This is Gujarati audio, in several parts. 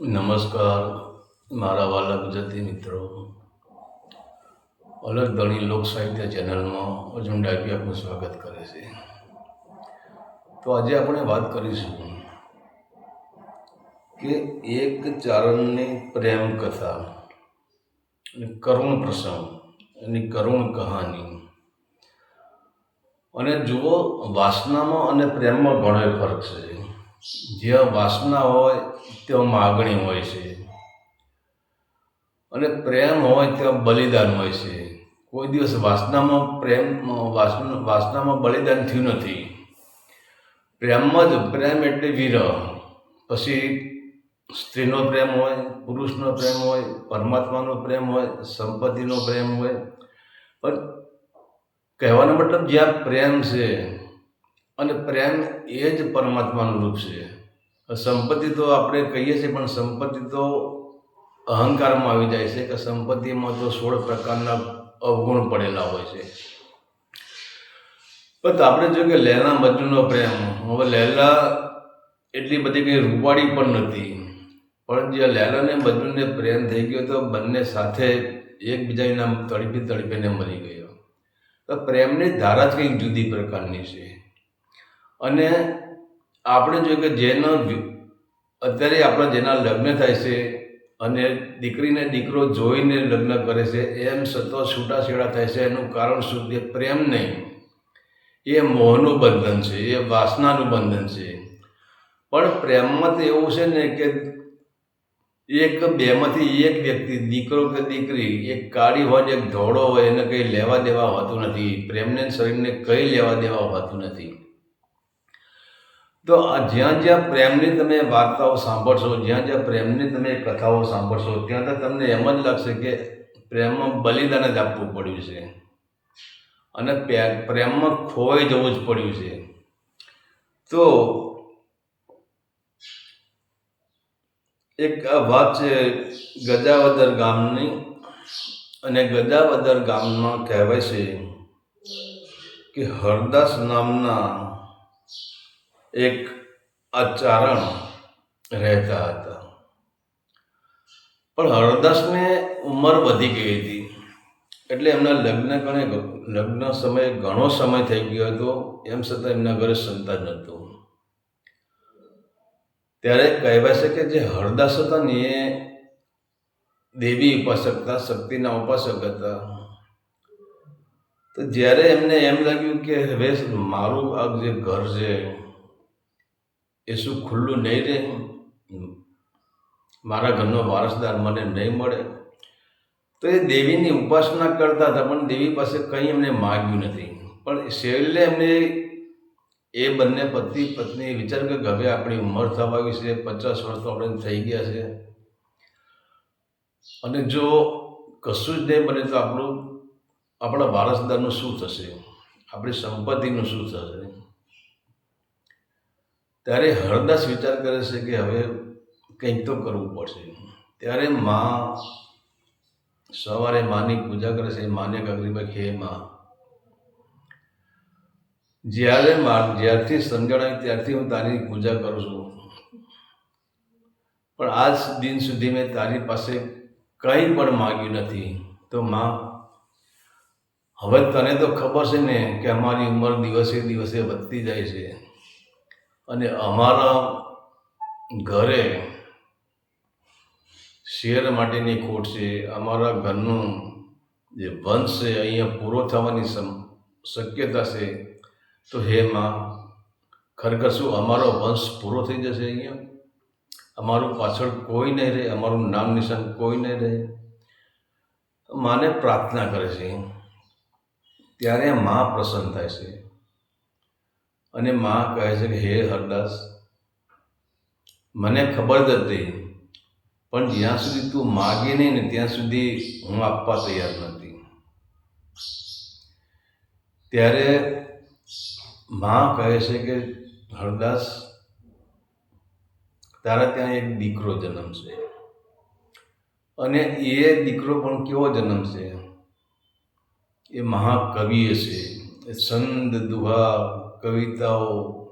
નમસ્કાર, મારા વાલા ગુજરાતી મિત્રો. અલગ ધણી લોક સાહિત્ય ચેનલમાં અર્જુન ડાયપી આપનું સ્વાગત કરે છે. તો આજે આપણે વાત કરીશું કે એક ચારણની પ્રેમ કથા અને કરુણ પ્રસંગ એની કરુણ કહાની. અને જુઓ, વાસનામાં અને પ્રેમમાં ઘણો ફરક છે. જ્યાં વાસના હોય ત્યાં માગણી હોય છે. અને પ્રેમ હોય ત્યાં બલિદાન હોય છે. કોઈ દિવસ વાસનામાં પ્રેમ વાસનામાં બલિદાન થયું નથી. પ્રેમમાં જ પ્રેમ એટલે વિરહ. પછી સ્ત્રીનો પ્રેમ હોય, પુરુષનો પ્રેમ હોય, પરમાત્માનો પ્રેમ હોય, સંપત્તિનો પ્રેમ હોય. પણ કહેવાનો મતલબ જ્યાં પ્રેમ છે, અને પ્રેમ એ જ પરમાત્માનું રૂપ છે. સંપત્તિ તો આપણે કહીએ છીએ, પણ સંપત્તિ તો અહંકારમાં આવી જાય છે કે સંપત્તિમાં તો સોળ પ્રકારના અવગુણ પડેલા હોય છે. પણ આપણે જો કે લહેલા મજનૂનો પ્રેમ, હવે લહેલા એટલી બધી કંઈ રૂપાળી પણ નથી. પણ જે લહેલા ને મજનૂને પ્રેમ થઈ ગયો તો બંને સાથે એકબીજાના તડપી તડપીને મરી ગયો. તો પ્રેમની ધારા જ કંઈક જુદી પ્રકારની છે. અને આપણે જોઈએ કે જેનો અત્યારે આપણા જેના લગ્ન થાય છે અને દીકરીને દીકરો જોઈને લગ્ન કરે છે, એમ સતો છૂટાછેડા થાય છે, એનું કારણ શું કે પ્રેમ નહીં. એ મોહનું બંધન છે, એ વાસનાનું બંધન છે. પણ પ્રેમમાં તો એવું છે ને કે એક બેમાંથી એક વ્યક્તિ, દીકરો કે દીકરી, એક કાળી હોય એક ધોળો હોય, એને કંઈ લેવા દેવા હોતું નથી. પ્રેમને શરીરને કંઈ લેવા દેવા હોતું નથી. તો જ્યાં જ્યાં પ્રેમની તમે વાર્તાઓ સાંભળશો, જ્યાં જ્યાં પ્રેમની તમે કથાઓ સાંભળશો, ત્યાં તો તમને એમ જ લાગશે કે પ્રેમમાં બલિદાન જ આપવું પડ્યું છે. અને પ્રેમમાં ખોવાઈ જવું જ પડ્યું છે. તો એક વાત છે ગજાવદર ગામની, અને ગજાવદર ગામમાં કહેવાય છે કે હરદાસ નામના એક આચારણ રહેતા હતા. પણ હરદાસને ઉંમર વધી ગઈ હતી. એટલે એમના લગ્ન ઘણે લગ્ન સમય ઘણો સમય થઈ ગયો હતો. એમ છતાં એમના ઘરે સંતાન નહોતું. ત્યારે કહેવાય છે કે જે હરદાસ હતા ને એ દેવી ઉપાસક હતા, શક્તિના ઉપાસક હતા. તો જ્યારે એમને એમ લાગ્યું કે હવે મારું આ જે ઘર છે એ શું ખુલ્લું નહીં રહે. મારા ઘરનો વારસદાર મને નહીં મળે. તો એ દેવીની ઉપાસના કરતા હતા, પણ દેવી પાસે કંઈ એમને માગ્યું નથી. પણ છેલ્લે એમને એ બંને પતિ, પત્ની વિચાર કે હવે આપણી ઉંમર થવા આવી છે, પચાસ વર્ષ તો આપણે થઈ ગયા છે. અને જો કશું જ નહીં બને તો આપણું, આપણા વારસદારનું શું થશે? આપણી સંપત્તિનું શું થશે? ત્યારે હરદાસ વિચાર કરે છે કે હવે કંઈક તો કરવું પડશે. ત્યારે મા સવારે માની પૂજા કરે છે, માને ગગરીબાઈ હે માં, જ્યારે મા જ્યારથી સમજાણાય ત્યારથી હું તારી પૂજા કરું છું. પણ આજ દિન સુધી મેં તારી પાસે કંઈ પણ માગ્યું નથી. તો માં, હવે તને તો ખબર છે ને કે અમારી ઉંમર દિવસે દિવસે વધતી જાય છે. અને અમારા ઘરે શેર માટેની ખોટ છે, અમારા ઘરનું જે વંશ છે, અહીંયા પૂરો થવાની શક્યતા છે. તો હે માં, ખરેખર શું અમારો વંશ પૂરો થઈ જશે અહીંયા? અમારું પાછળ કોઈ નહીં રહે, અમારું નામ નિશાન કોઈ નહીં રહે. માને પ્રાર્થના કરે છે. ત્યારે મા પ્રસન્ન થાય છે. અને મા કહે છે કે, હે હરદાસ, મને ખબર જ હતી પણ જ્યાં સુધી તું માગી નહીં ને ત્યાં સુધી હું આપવા તૈયાર નથી. ત્યારે મા કહે છે કે, હરદાસ, તારા ત્યાં એક દીકરો જન્મશે અને એ દીકરો પણ કેવો જન્મશે એ મહાકવિ એ છંદ દુહા કવિતાઓ.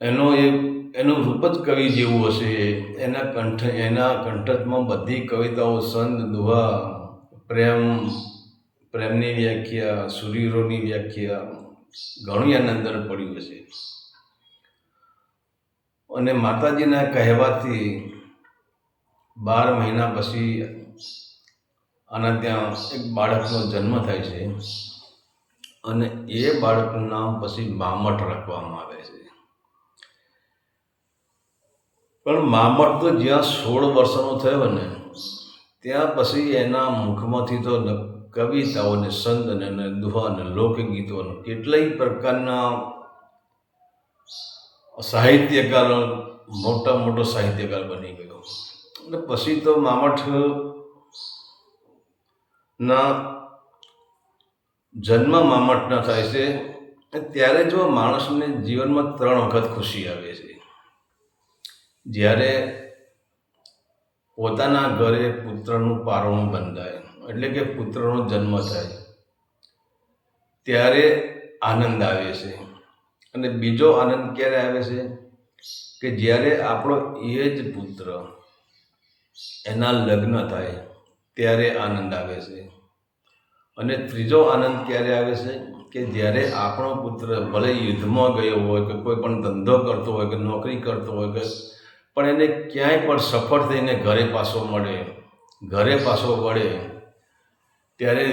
એનો એક, એનું રૂપ જ કવિ જેવું હશે. એના કંઠ, એના કંઠતમાં બધી કવિતાઓ સંત દુહા પ્રેમ, પ્રેમની વ્યાખ્યા, સુરીરોની વ્યાખ્યા, ઘણું એના અંદર પડ્યું હશે. અને માતાજીના કહેવાથી બાર મહિના પછી આના ત્યાં એક બાળકનો જન્મ થાય છે. અને એ બાળકનું નામ પછી મામટ રાખવામાં આવે છે. પણ મામટ તો જ્યાં સોળ વર્ષનો થયો ને, ત્યાં પછી એના મુખમાંથી તો કવિતાઓને સંત અને દુહા ને લોકગીતો કેટલાય પ્રકારના સાહિત્યકાર, મોટા મોટો સાહિત્યકાર બની ગયો. અને પછી તો મામઠ ના જન્મ મામટના થાય છે ત્યારે જો માણસને જીવનમાં ત્રણ વખત ખુશી આવે છે. જ્યારે પોતાના ઘરે પુત્રનું પારણું બંધાય, એટલે કે પુત્રનો જન્મ થાય, ત્યારે આનંદ આવે છે. અને બીજો આનંદ ક્યારે આવે છે? કે જ્યારે આપણો એ જ પુત્ર એના લગ્ન થાય ત્યારે આનંદ આવે છે. અને ત્રીજો આનંદ ક્યારે આવે છે કે જ્યારે આપણો પુત્ર ભલે યુદ્ધમાં ગયો હોય કે કોઈ પણ ધંધો કરતો હોય કે નોકરી કરતો હોય કે પણ એને ક્યાંય પણ સફળ થઈને ઘરે પાછો મળે, ઘરે પાછો વળે, ત્યારે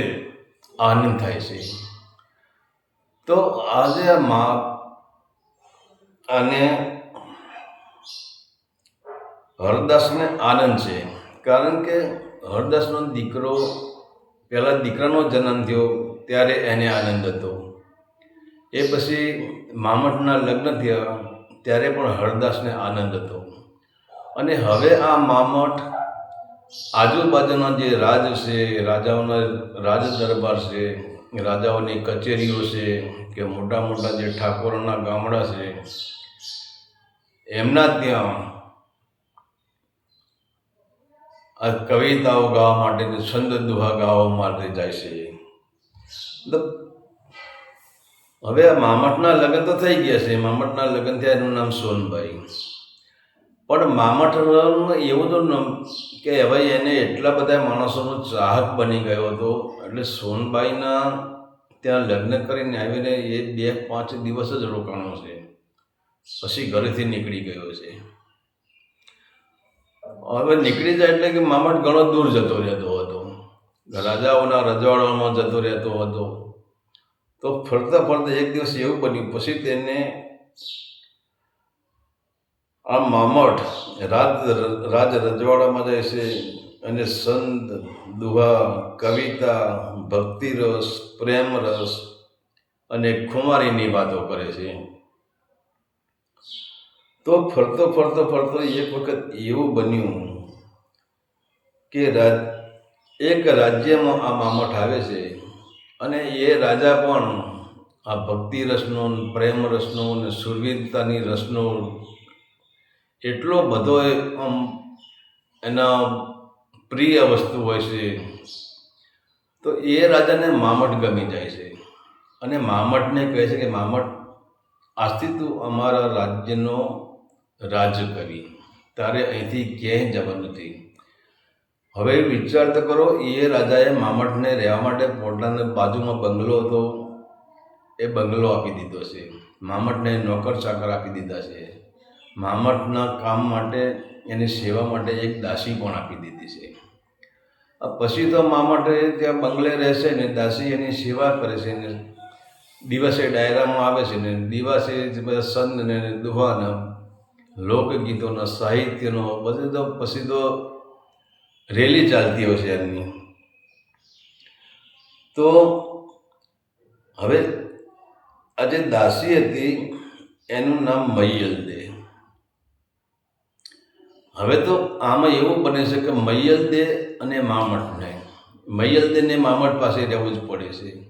આનંદ થાય છે. તો આજે આ મા અને હરદાસને આનંદ છે. કારણ કે હરદાસનો દીકરો, પહેલાં દીકરાનો જન્મ થયો, ત્યારે એને આનંદ હતો. એ પછી મામઠના લગ્ન થયા, ત્યારે પણ હરદાસને આનંદ હતો. અને હવે આ મામઠ આજુબાજુના જે રાજ છે, રાજાઓના રાજ દરબાર છે, રાજાઓની કચેરીઓ છે, કે મોટા મોટા જે ઠાકોરોના ગામડા છે, એમના ત્યાં આ કવિતાઓ ગાવા માટે ને છંદ દુહા ગાવા માટે જાય છે. હવે આ મામઠના લગ્ન તો થઈ ગયા છે. મામઠના લગ્ન થયા એનું નામ સોનભાઈ. પણ મામઠ એવું તો કે હવે એને એટલા બધા માણસોનો ચાહક બની ગયો હતો. એટલે સોનબાઈના ત્યાં લગ્ન કરીને આવીને એ બે પાંચ દિવસ જ રોકાણો છે. પછી ઘરેથી નીકળી ગયો છે. હવે નીકળી જાય એટલે કે મામટ ઘણો દૂર જતો રહેતો હતો. રાજાઓના રજવાડામાં જતો રહેતો હતો. તો ફરતા ફરતા એક દિવસ એવું બન્યું, પછી તેને આ મામઠ રાજ રાજ રજવાડામાં જાય છે અને સંત, દુહા, કવિતા, ભક્તિરસ, પ્રેમરસ અને ખુમારીની વાતો કરે છે. તો ફરતો ફરતો ફરતો એક વખત એવું બન્યું કે એક રાજ્યમાં આ મામઠ આવે છે અને એ રાજા પણ આ ભક્તિ રસનો, પ્રેમ રસનો ને સુરવીરતાની રસનો એટલો બધો આમ એના પ્રિય વસ્તુ હોય છે. તો એ રાજાને મામઠ ગમી જાય છે. અને મામઠને કહે છે કે મામઠ આજથી અમારા રાજ્યનો રાજ કરી. તારે અહીંથી ક્યાંય જવાનું નથી. હવે વિચાર તો કરો, એ રાજાએ મામઠને રહેવા માટે પોતાને બાજુમાં બંગલો હતો. એ બંગલો આપી દીધો છે. મામઠને નોકર ચાકર આપી દીધા છે. મામઠના કામ માટે, એની સેવા માટે એક દાસી પણ આપી દીધી છે. પછી તો મામઠે ત્યાં બંગલે રહેશે ને, દાસી એની સેવા કરે છે ને, દિવસે ડાયરામાં આવે છે ને, દિવસે બધા સંત ને, દુહાના લોકગીતોના, સાહિત્યનો, બધું તો પછી તો રેલી ચાલતી હોય છે એમની. તો હવે આ જે દાસી હતી, એનું નામ મૈયલ દે. હવે તો આમાં એવું બને છે કે મૈયલ દે અને મામઠને મૈયલ દે ને મામઠ પાસે રહેવું જ પડે છે.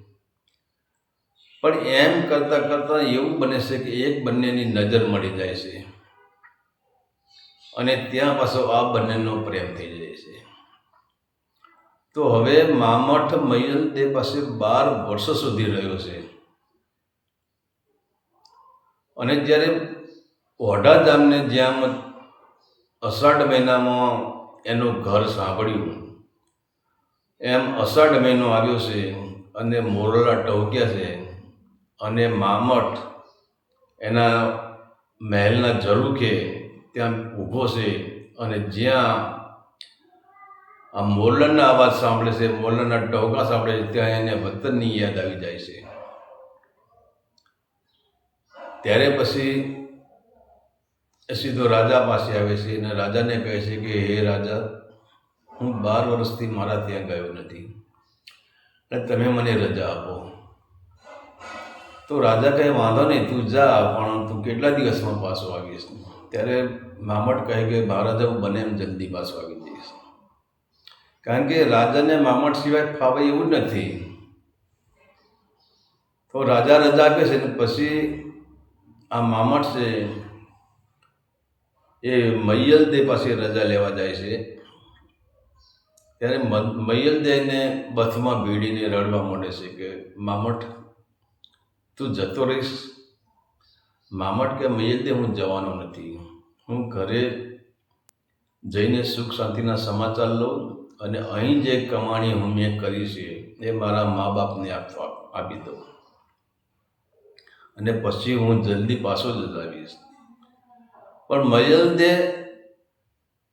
પણ એમ કરતાં કરતાં એવું બને છે કે એક બંનેની નજર મળી જાય છે. અને ત્યાં પાછો આ બંનેનો પ્રેમ થઈ જાય છે. તો હવે મામઠ મયલ તે પાસે બાર વર્ષો સુધી રહ્યો છે. અને જ્યારે ઓઢા ગામને જ્યાં અષાઢ મહિનામાં એનું ઘર સાંભળ્યું, એમ અષાઢ મહિનો આવ્યો છે અને મોરલા ટવક્યા છે અને મામઠ એના મહેલના ઝરૂખે ત્યાં ઊભો છે અને જ્યાં આ મોલનના અવાજ સાંભળે છે મોલનના ટોકા સાંભળે છે, ત્યાં એને વતનની યાદ આવી જાય છે. ત્યારે પછી સીધો રાજા પાસે આવે છે અને રાજાને કહે છે કે, હે રાજા, હું બાર વર્ષથી મારા ત્યાં ગયો નથી. અને તમે મને રજા આપો. તો રાજા કહે, વાંધો નહીં, તું જા, પણ તું કેટલા દિવસમાં પાછો આવીશ? ત્યારે મામટ કહે કે, મહારાજા હું બને એમ જલ્દી પાછો આવી જઈશ કારણ કે રાજાને મામટ સિવાય ફાવે એવું નથી. તો રાજા રજા આપે છે ને પછી આ મામટ છે એ મૈયલદે પાસે રજા લેવા જાય છે. ત્યારે મૈયલ મૈયલદેને બથમાં ભીડીને રડવા માંડે છે કે, મામટ, તું જતો રહીશ. મામટ કે મૈયલદે હું જવાનો નથી. હું ઘરે જઈને સુખ શાંતિના સમાચાર લઉં અને અહીં જે કમાણી હું મેં કરી છે, એ મારા મા બાપને આપવા, આપી દઉં. અને પછી હું જલ્દી પાછો જ આવીશ પણ મયલદે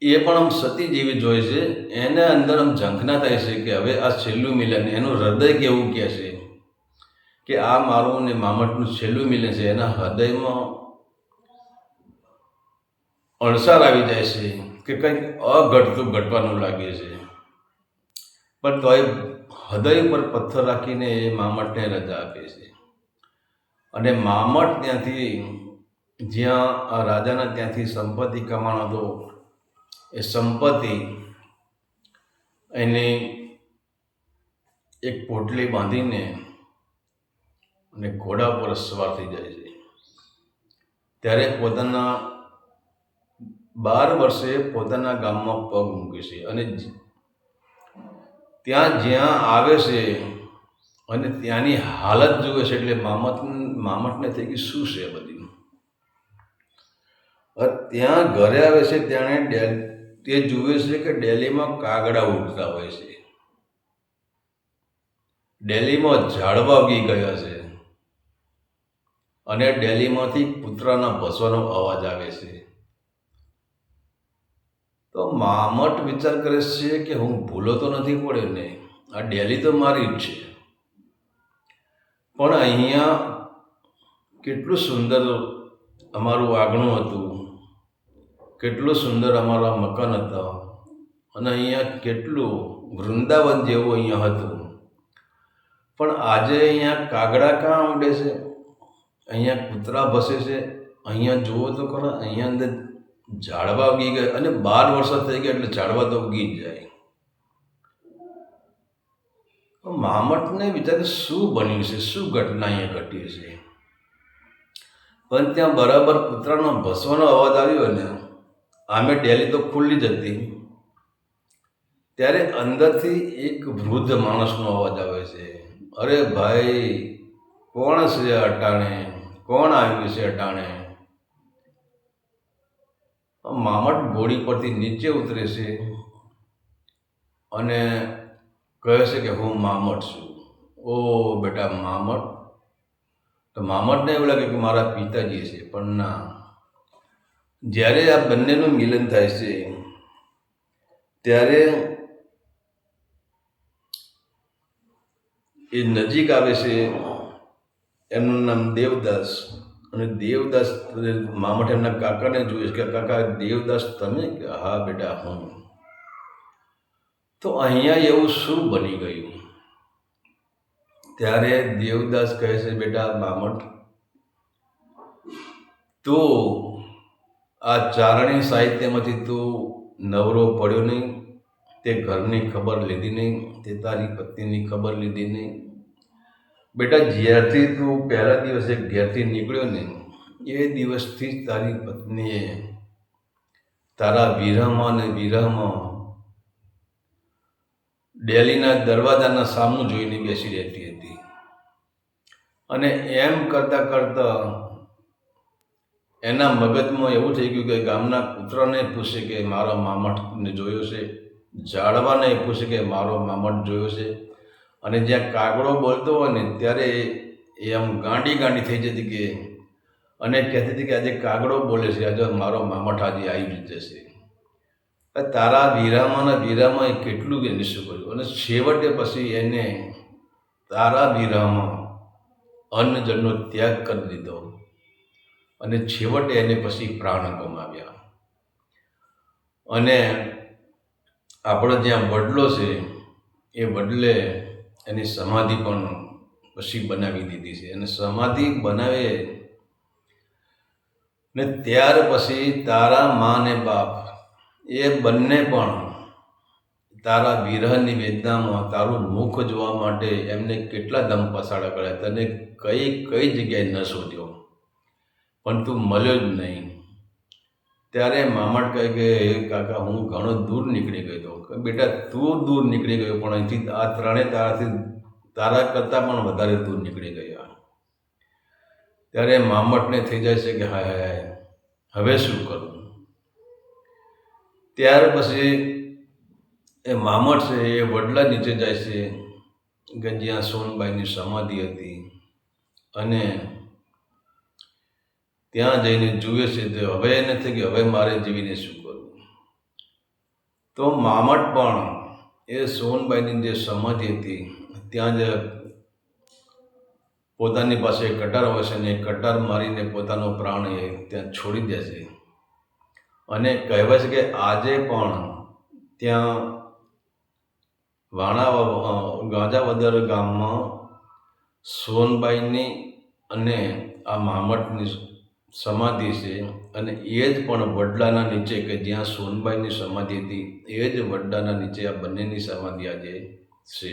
એ પણ આમ સતી જેવી જોઈ છે, એને અંદર આમ ઝંખના થાય છે કે હવે આ છેલ્લું મિલન, એનું હૃદય કેવું કહે છે? કે આ મારું ને મામટનું છેલ્લું મિલે છે, એના હૃદયમાં અણસાર આવી જાય છે કે કંઈક અઘટતું ઘટવાનું લાગે છે. પણ તોય હૃદય પર પથ્થર રાખીને એ મામટને રજા આપે છે. અને મામટ ત્યાંથી જ્યાં આ રાજાના ત્યાંથી સંપત્તિ કમાણો હતો, એ સંપત્તિ એને એક પોટલી બાંધીને અને ઘોડા પર સવાર થઈ જાય છે. ત્યારે પોતાના બાર વર્ષે પોતાના ગામમાં પગ મૂકે છે અને ત્યાં જ્યાં આવે છે અને ત્યાંની હાલત જુએ છે એટલે મામત, મામટને થઈ ગઈ શું છે બધી. ત્યાં ઘરે આવે છે ત્યારે તે જુએ છે કે ડેલીમાં કાગડા ઉડતા હોય છે. ડેલીમાં ઝાડવા ઉગી ગયા છે. અને ડેલીમાંથી કૂતરાના ભસવાનો અવાજ આવે છે. તો મામટ વિચાર કરે છે કે હું ભૂલો તો નથી પડ્યો ને, આ ડેલી તો મારી જ છે. પણ અહીંયા કેટલું સુંદર અમારું આંગણું હતું, કેટલું સુંદર અમારા મકાન હતા, અને અહીંયા કેટલું વૃંદાવન જેવું અહીંયા હતું. પણ આજે અહીંયા કાગડા કાં આવડે છે? અહીંયા કૂતરા ભસે છે, અહીંયા જુઓ તો ખરા અહીંયા અંદર ઝાડવા ઉગી ગયા અને બાર વર્ષ થઈ ગયા એટલે ઝાડવા તો ઉગી જ જાય. મામટને વિચારે શું બન્યું છે, શું ઘટના અહીંયા ઘટી છે? પણ ત્યાં બરાબર કૂતરાનો ભસવાનો અવાજ આવ્યો ને આમે ડેલી તો ખુલ્લી જ હતી. ત્યારે અંદરથી એક વૃદ્ધ માણસનો અવાજ આવે છે. અરે ભાઈ, કોણ છે અટાણે? કોણ આવ્યું છે અટાણે? મામટ ઘોડી પરથી નીચે ઉતરે છે અને કહે છે કે હું મામટ છું. ઓ બેટા મામટ. તો મામટને એવું લાગે કે મારા પિતાજી છે, પણ ના. જ્યારે આ બંનેનું મિલન થાય છે, ત્યારે એ નજીક આવે છે એમનું નામ દેવદાસ. અને દેવદાસ મામઠ એમના કાકાને જોઈએ છે કે, કાકા, દેવદાસ તમે હા, બેટા, હું. તો અહીંયા એવું શું બની ગયું? ત્યારે દેવદાસ કહે છે, બેટા મામઠ તો આ ચારણી સાહિત્યમાંથી તું નવરો પડ્યો નહીં, તે ઘરની ખબર લીધી નહીં, તે તારી પત્નીની ખબર લીધી નહીં બેટા જ્યારથી તું પહેલા દિવસે ઘેરથી નીકળ્યો ને, એ દિવસથી જ તારી પત્નીએ તારા વિરહમાં ને વિરહમાં ડેલીના દરવાજાના સામું જોઈને બેસી રહેતી હતી. અને એમ કરતાં કરતાં એના મગજમાં એવું થઈ ગયું કે ગામના કૂતરાને પૂછે કે મારો મામઠને જોયો છે, ઝાડવાને પૂછે કે મારો મામઠ જોયો છે. અને જ્યાં કાગડો બોલતો હોય ને, ત્યારે એ આમ ગાંડી ગાંડી થઈ જતી કે, અને કહેતી હતી કે આજે કાગડો બોલે છે, આજે મારો મામઠાજી આવી જશે. તારા વીરામાંના વીરામાં એ કેટલું એને શું કર્યું અને છેવટે પછી એને તારા વીરામાં અન્નજનનો ત્યાગ કરી દીધો. અને છેવટે એને પછી પ્રાણ ગુમાવ્યા. અને આપણો જ્યાં વડલો છે, એ વડલે એની સમાધિ પણ પછી બનાવી દીધી છે. અને સમાધિ બનાવે ને ત્યાર પછી તારા મા ને બાપ, એ બંને પણ તારા વિરહની વેદનામાં તારું મુખ જોવા માટે એમને કેટલા દમ પસાડ કર્યા. તને કઈ કઈ જગ્યાએ ન શોધ્યો. પણ તું મળ્યો જ નહીં. ત્યારે મામટ કહે કે "હે કાકા, હું ઘણો દૂર નીકળી ગયો બેટા તું દૂર નીકળી ગયો પણ અહીંથી આ ત્રણેય તારાથી તારા કરતાં પણ વધારે દૂર નીકળી ગયા. ત્યારે મામટને થઈ જાય છે કે હાય હાય, હવે શું કરવું ત્યાર પછી એ મામટ છે એ વડલા નીચે જાય છે કે જ્યાં સોનબાઈની સમાધિ હતી. અને ત્યાં જઈને જુએ છે તો હવે એને થઈ કે હવે મારે જીવીને શું તો મામટ પણ એ સોનબાઈની જે સમાધિ હતી, ત્યાં જ પોતાની પાસે કટાર હોય છે ને કટાર મારીને પોતાનો પ્રાણ એ ત્યાં છોડી દે છે. અને કહેવાય છે કે આજે પણ ત્યાં વાણા ગાંજાવદર ગામમાં સોનબાઈની અને આ મામટની સમાધિ છે અને એ જ પણ વડલાના નીચે કે જ્યાં સોનબાઈની સમાધિ હતી, એ જ વડલાના નીચે આ બંનેની સમાધિ આજે છે.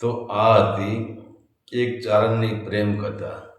તો આ હતી એક ચારણની પ્રેમ કથા.